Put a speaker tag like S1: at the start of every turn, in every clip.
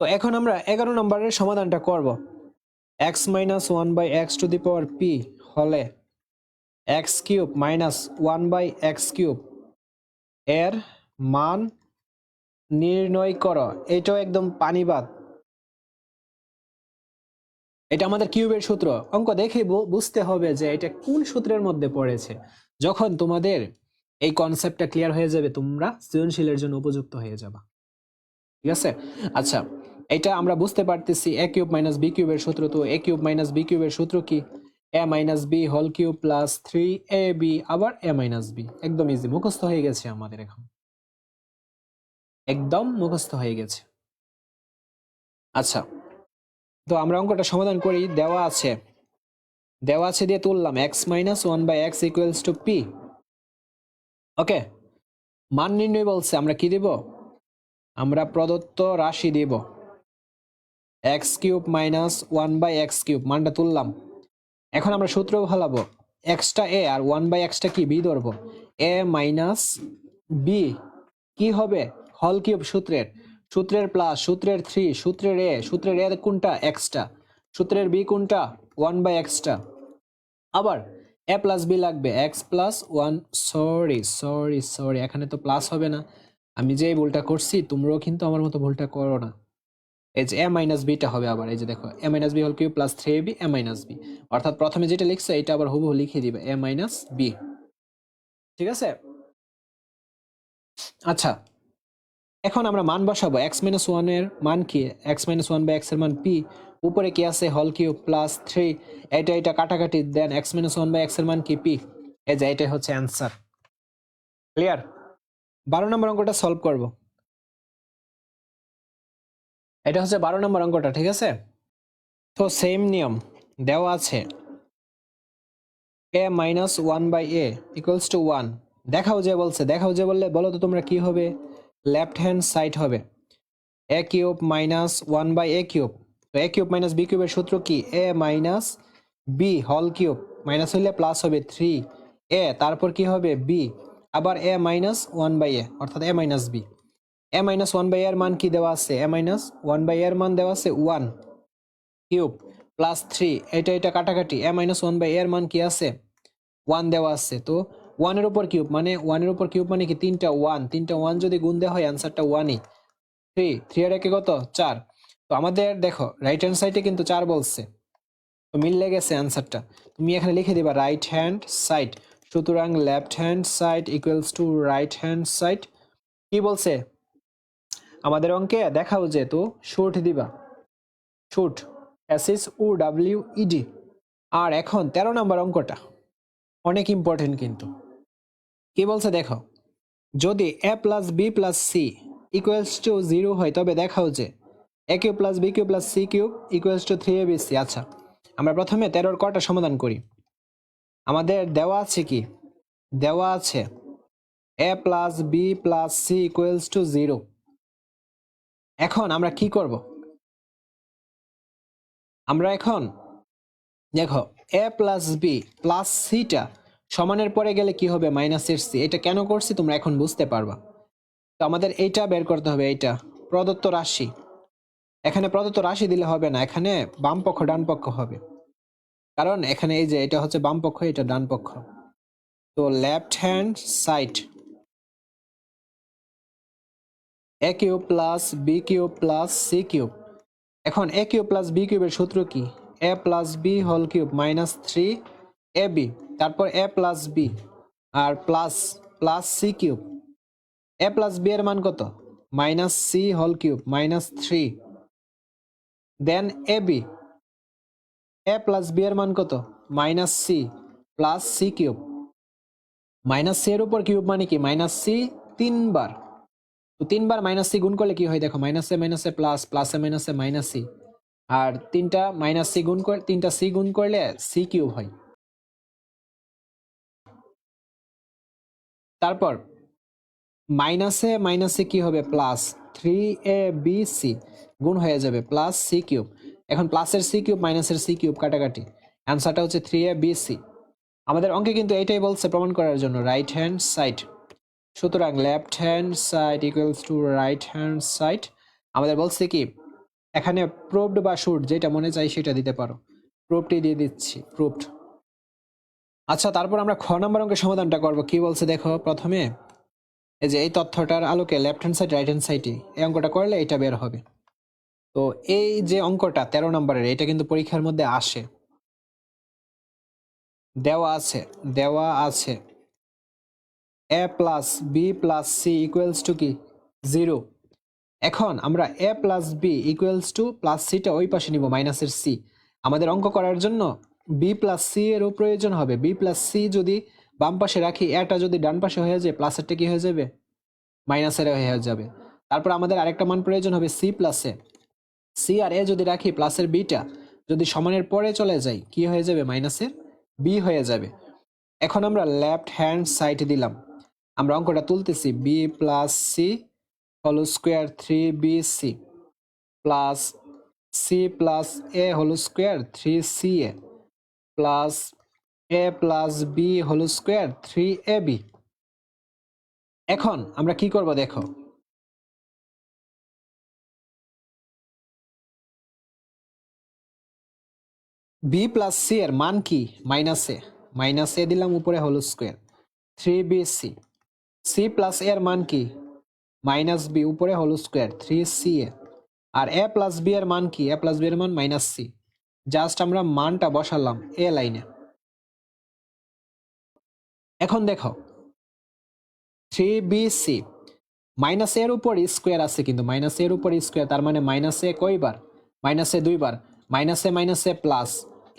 S1: তো এখন আমরা এগারো নম্বরের সমাধানটা করব। X minus one by X to the power P হলে X cube minus one by X cube এর মান নির্ণয় করো। এটাও একদম পানিবাদ। এটা আমাদের কিউবের সূত্র। অঙ্ক দেখে বুঝতে হবে যে এটা কোন সূত্রের মধ্যে পড়েছে। যখন তোমাদের এই কনসেপ্টটা ক্লিয়ার হয়ে যাবে, তোমরা সৃজনশীলের জন্য উপযুক্ত হয়ে যাবা। ঠিক আছে? আচ্ছা এটা আমরা বুঝতে পারতেছি এ কিউব মাইনাস বি কিউবের সূত্র, তো এ কিউব মাইনাস বি কিউবের সূত্র কি? A minus B whole cube plus three A B আবার এ মাইনাস বি একদম ইজি মুখস্থ হয়ে গেছে আমাদের এখন। একদম মুখস্থ হয়ে গেছে। আচ্ছা তো আমরা অঙ্কটা সমাধান করি, দেওয়া আছে। দেওয়া আছে দিয়ে তুললাম X minus one by X equals to P okay, মান নির্ণয় বলছে, আমরা কি দিব? আমরা প্রদত্ত রাশি দিব। X cube minus one by x cube, মানটা তুললাম। এখন আমরা সূত্র ভালাবো এক্সটা এ আর ওয়ান বাই এক্সটা কি? বি ধরবো। এ মাইনাস বি, কি হবে? হল কিউব সূত্রের। সূত্রের প্লাস, সূত্রের থ্রি, সূত্রের এ সূত্রের এ কোনটা? এক্সটা। সূত্রের বি কোনটা? ওয়ান বাই এক্সটা। আবার এ প্লাস বি লাগবে। X plus one, sorry sorry sorry, এখানে তো প্লাস হবে না। আমি যে ভুলটা করছি, তোমরাও কিন্তু আমার মতো ভুলটা করো না। এই যে এ মাইনাস বিটা হবে আবার, এই যে দেখো এ মাইনাস বি হল cube plus three A B A minus B অর্থাৎ প্রথমে যেটা লিখছো, এটা আবার হুবহু লিখে দিবে এ মাইনাস বি ঠিক আছে? আচ্ছা এখন আমরা মান বসাবো এক্স মাইনাস ওয়ানের মান কি? এক্স মাইনাস ওয়ান বাই এক্সের মান পি উপরে কি আছে হল কিউ প্লাস থ্রি এটা এটা কাটাকাটি then X minus one by এক্সের মান কি? পি এই যে, এটাই হচ্ছে অ্যান্সার ক্লিয়ার বারো নম্বর অঙ্কটা সলভ করব। এটা হচ্ছে বারো নম্বর অঙ্কটা, ঠিক আছে? তো সেম নিয়ম দেওয়া আছে। A minus one by A equals to one দেখাও যে বলছে, দেখাও যে বললে বলো তো তোমরা কি হবে? লেফট হ্যান্ড সাইড হবে। A cube minus one by A cube তো এ কিউব মাইনাস বি কিউবের সূত্র কি? এ মাইনাস বি হল কিউব মাইনাস হইলে প্লাস হবে থ্রি এ তারপর কি হবে? বি আবার A minus one by A অর্থাৎ A minus B A minus one by এর মান কি দেওয়া আছে? এ মাইনাস ওয়ান বাই এর মান দেওয়া আছে ওয়ান কিউব প্লাস থ্রি এটা এটা কাটাকাটি। এ মাইনাস ওয়ান বাই এর মান কি আছে? ওয়ান দেওয়া আছে। তো ওয়ানের উপর কিউব মানে ওয়ানের উপর কিউব মানে কি? তিনটা ওয়ান তিনটা ওয়ান যদি গুণ দেওয়া হয় অ্যান্সারটা ওয়ানই থ্রি থ্রি আর একে কত? চার। তো আমাদের দেখো রাইট হ্যান্ড সাইডে কিন্তু চার বলছে। তো মিললে গেছে অ্যান্সারটা তুমি এখানে লিখে দিবা রাইট হ্যান্ড সাইড সুতরাং left hand side equals to right hand side কি বলছে? আমাদের অঙ্কে দেখাও যে তো শুট দিবা। Showed S O W E D আর এখন তেরো নম্বর অঙ্কটা, অনেক ইম্পর্টেন্ট কিন্তু। কি বলছে দেখো, যদি A plus B plus C equals to zero হয়, তবে দেখাও যে A cube plus B cube plus C cube equals to three A B C আচ্ছা আমরা প্রথমে তেরোর কটা সমাধান করি। আমাদের দেওয়া আছে কি? দেওয়া আছে A plus B plus C equals to zero এখন আমরা কি করব? আমরা এখন, দেখো এ প্লাস বি প্লাস সিটা সমানের পরে গেলে কি হবে? মাইনাসের সি এটা কেন করছি তোমরা এখন বুঝতে পারবা। তো আমাদের এইটা বের করতে হবে, এইটা। প্রদত্ত রাশি। এখানে প্রদত্ত রাশি দিলে হবে না, এখানে বাম পক্ষ, ডান পক্ষ হবে। কারণ এখানে এই যে, এটা হচ্ছে বাম পক্ষ, এটা ডান পক্ষ। তো left hand side A cube plus B cube plus C cube এখন এ কিউব প্লাস বি কিউবের সূত্র কি? A plus B whole cube minus three A B তারপর A plus B R plus plus C cube A plus B এর মান কত? Minus C whole cube minus three then A B A plus B এর মান কত? Minus C plus C cube minus C এর উপর cube মানে কি? মাইনাস সি তিনবার। তো তিনবার মাইনাস সি গুণ করলে কি হয়? দেখো মাইনাসে মাইনাসে প্লাস প্লাসে মাইনাসে মাইনাস সি আর তিনটা মাইনাস সি গুণ করে তিনটা সি গুণ করলে সি কিউব হয়। তারপর মাইনাসে মাইনাসে কি হবে? Plus three A B C গুণ হয়ে যাবে প্লাস সি কিউব এখন প্লাসের সি কিউব মাইনাসের সি কিউব কাটাকাটি। অ্যান্সারটা হচ্ছে থ্রি এ বি সি আমাদের অঙ্কে কিন্তু এটাই বলছে প্রমাণ করার জন্য। রাইট হ্যান্ড সাইড সুতরাং left hand side equals to right hand side আমাদের বলছে কি, এখানে প্রুভড বা শুড যেটা মনে চাই সেটা দিতে পারো। প্রুফটি দিয়ে দিচ্ছি প্রুফড আচ্ছা তারপর আমরা খ নাম্বার অঙ্কের সমাধানটা করব। কি বলছে দেখো প্রথমে? এই যে এই তথ্যটার আলোকে left hand side right hand সাইডে এই অঙ্কটা করলে এটা বের হবে। তো এই যে অঙ্কটা তেরো নম্বরের, এটা কিন্তু পরীক্ষার মধ্যে আসে। দেওয়া আছে দেওয়া আছে। A plus B plus C equals to কি? জিরো এখন আমরা A plus B equals to plus সিটা ওই পাশে নিব, মাইনাসের সি। আমাদের অঙ্ক করার জন্য বি প্লাস সি এরও প্রয়োজন হবে। বি প্লাস সি যদি বাম পাশে রাখি, এটা যদি ডান পাশে হয়ে যায়, প্লাসেরটা কি হয়ে যাবে? মাইনাসের হয়ে যাবে। তারপর আমাদের আরেকটা মান প্রয়োজন হবে সি প্লাসে। সি আর এ যদি রাখি, প্লাসের বিটা যদি সমানের পরে চলে যাই, কি হয়ে যাবে? মাইনাসের বি হয়ে যাবে। এখন আমরা লেফট হ্যান্ড সাইড দিলাম। আমরা অঙ্কটা তুলতেছি B plus C whole square three B C plus C plus A whole square three C A plus A plus B whole square three A B এখন আমরা কি করব দেখো? বি প্লাস সি এর মান কি? মাইনাস এ মাইনাস এ দিলাম উপরে whole square three B C C plus A এর মান কি? মাইনাস বি উপরে whole square three C A R A plus B এর মান কি? এ প্লাস বি এর মান মাইনাস সি জাস্ট আমরা মানটা বসালাম এ। লাইনে এখন দেখো থ্রি বি সি মাইনাস এর উপর স্কোয়ার আছে কিন্তু মাইনাস এর উপর স্কোয়ার তার মানে মাইনাস এ কয়বার মাইনাস এ দুইবার মাইনাসে মাইনাসে প্লাস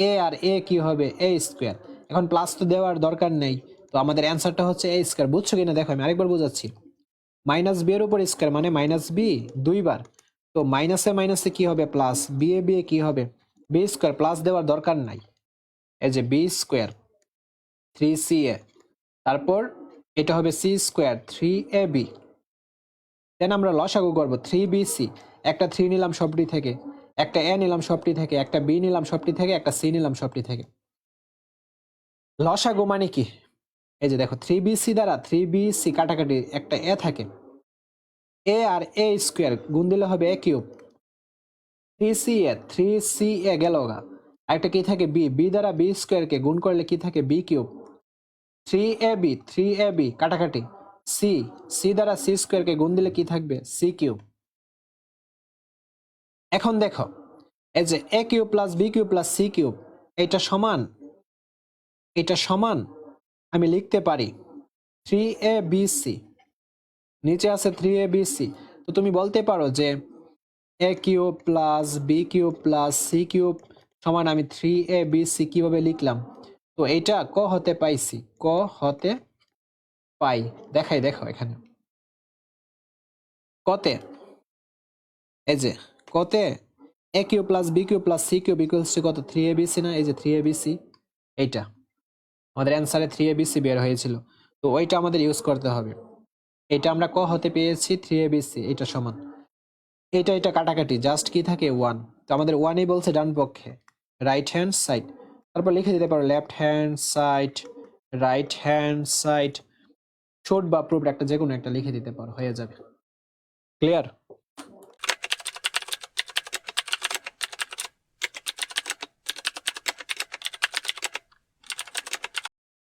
S1: এ আর এ কি হবে? এ স্কোয়ার এখন প্লাস তো দেওয়ার দরকার নেই। তো আমাদের অ্যান্সারটা হচ্ছে এ স্কোয়ার বুঝছ কিনা? দেখো, আমি আরেকবার বোঝাচ্ছি। মাইনাস বি এর উপর স্কোয়ার মানে মাইনাস বি দুইবার। তো মাইনাসে মাইনাসে কি হবে? Plus B A B A কি হবে? বি স্কোয়ার প্লাস দেওয়ার দরকার নাই। এই যে B square three C A তারপর এটা হবে C square three A B then আমরা লসাগু করব থ্রি বি সি একটা থ্রি নিলাম সবটি থেকে, একটা এ নিলাম সবটি থেকে, একটা বি নিলাম সবটি থেকে, একটা সি নিলাম সবটি থেকে। লসাগু মানে কি? এই যে দেখো থ্রি বি সি দ্বারা থ্রি বি সি কাটাকাটি একটা এ থাকে। এ আর এ স্কোয়ার গুণ দিলে হবে A cube three C A three C A গেল একটা কি থাকে? বি বি দ্বারা বি স্কোয়ারকে গুণ করলে কি থাকে? B cube three A B three A B কাটাকাটি। সি সি দ্বারা সি স্কোয়ারকে গুণ দিলে কি থাকবে? সি কিউব এখন দেখো, এই যে A cube plus B cube plus C cube এটা সমান এটা সমান আমি লিখতে পারি। থ্রি এ বি সি নিচে আছে থ্রি এ বি সি তো তুমি বলতে পারো যে A cube plus B cube plus C cube সমান আমি থ্রি এ বি সি কীভাবে লিখলাম? তো এটা ক হতে পাইছি। ক হতে পাই। দেখাই, দেখো এখানে। কতে? এই যে, কতে A cube plus B cube plus C cube equals to কত? থ্রি এ বি সি না? এই যে থ্রি এ বি সি এইটা। আমাদের অ্যান্সারে থ্রি এ বি সি বের হয়েছিল। তো ওইটা আমাদের ইউজ করতে হবে। এটা আমরা ক হতে পেয়েছি থ্রি এ বি সি এটা সমান। এটা এটা কাটাকাটি জাস্ট কি থাকে? ওয়ান তো আমাদের ওয়ানই বলছে ডান পক্ষে। রাইট হ্যান্ড সাইড তারপর লিখে দিতে পারো left hand side right hand side short বা প্রুফ একটা যে কোনো একটা লিখে দিতে পারো, হয়ে যাবে। ক্লিয়ার